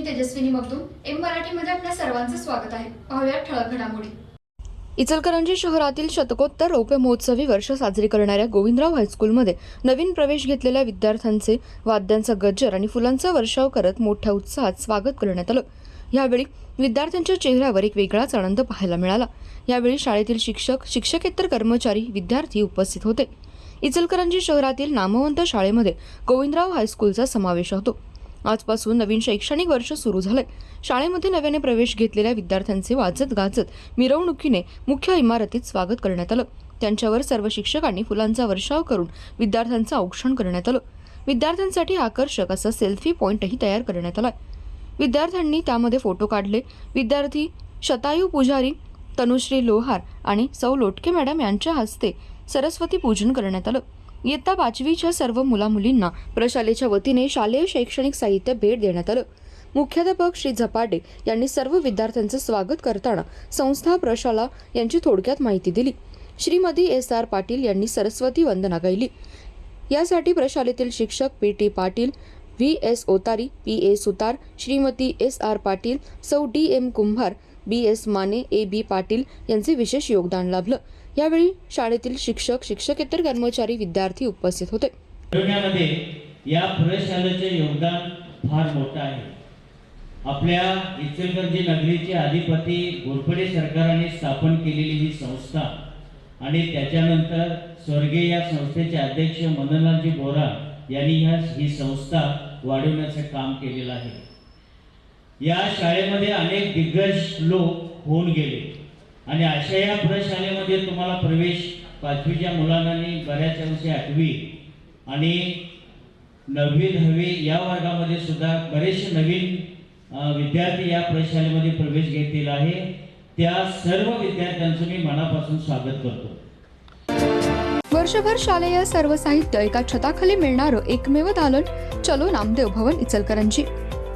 मी Tejaswini Magdum M मराठीमध्ये आपल्या सर्वांचं स्वागत आहे. पाहूया ठळक घडामोडी. इचलकरंजी शहरातील शतकोत्तर रौप्य महोत्सवी वर्ष साजरी करणाऱ्या गोविंदराव हायस्कूलमध्ये नवीन प्रवेश घेतलेल्या विद्यार्थ्यांचे वाद्यांचा गज्जर आणि फुलांचा वर्षाव करत मोठ्या उत्साहात स्वागत करण्यात आलं. यावेळी विद्यार्थ्यांच्या चेहऱ्यावर एक वेगळाच आनंद पाहायला मिळाला. यावेळी शाळेतील शिक्षक शिक्षकेतर कर्मचारी विद्यार्थी उपस्थित होते. इचलकरंजी शहरातील नामवंत शाळेमध्ये गोविंदराव हायस्कूलचा समावेश होतो. आजपासून नवीन शैक्षणिक वर्ष सुरू झालंय. शाळेमध्ये नव्याने प्रवेश घेतलेल्या विद्यार्थ्यांचे वाजत गाजत मिरवणुकीने मुख्य इमारतीत स्वागत करण्यात आलं. त्यांच्यावर सर्व शिक्षकांनी फुलांचा वर्षाव करून विद्यार्थ्यांचं औक्षण करण्यात आलं. विद्यार्थ्यांसाठी आकर्षक असा सेल्फी पॉईंटही तयार करण्यात आलाय. विद्यार्थ्यांनी त्यामध्ये फोटो काढले. विद्यार्थी शतायू पुजारी तनुश्री लोहार आणि सौ लोटके मॅडम यांच्या हस्ते सरस्वती पूजन करण्यात आलं. इयत्ता पाचवीच्या सर्व मुलामुलींना प्रशालेच्या वतीने शालेय शैक्षणिक साहित्य भेट देण्यात आलं. मुख्याध्यापक श्री झपाटे यांनी सर्व विद्यार्थ्यांचं स्वागत करताना संस्था प्रशाला यांची थोडक्यात माहिती दिली. श्रीमती एस आर पाटील यांनी सरस्वती वंदना गायली. यासाठी प्रशालेतील शिक्षक P T Patil V S Otari P A Sutar Shrimati S R Patil Sau D M Kumbhar B S Mane A B Patil यांचे विशेष योगदान लाभलं. यावेळी शाळेतील शिक्षक शिक्षकेतर कर्मचारी विद्यार्थी उपस्थित होते. या प्रयोगशाळेचे योगदान फार मोठं आहे. आपल्या इचलकरंजी नगरीचे अधिपती घोरपडे सरकाराने स्थापन केलेली ही संस्था आणि त्याच्यानंतर स्वर्गीय या संस्थेचे अध्यक्ष मदनलालजी बोरा यांनी ह्या ही संस्था वाढवण्याचं काम केलेलं आहे. या शाळेमध्ये अनेक दिग्गज लोक होऊन गेले. आणि अशा या प्रशालेमध्ये तुम्हाला प्रवेश पाचवीच्या मुलांना बऱ्याच अंशी आठवी आणि नववी दहावी या वर्गामध्ये सुद्धा बरेचसे नवीन विद्यार्थी या प्रशालेमध्ये प्रवेश घेतलेला आहे. त्या सर्व विद्यार्थ्यांचं मी मनापासून स्वागत करतो. वर्षभर शालेय सर्व साहित्य एका छताखाली मिळणारं एकमेव दालन चलो नामदेव भवन इचलकरंजी.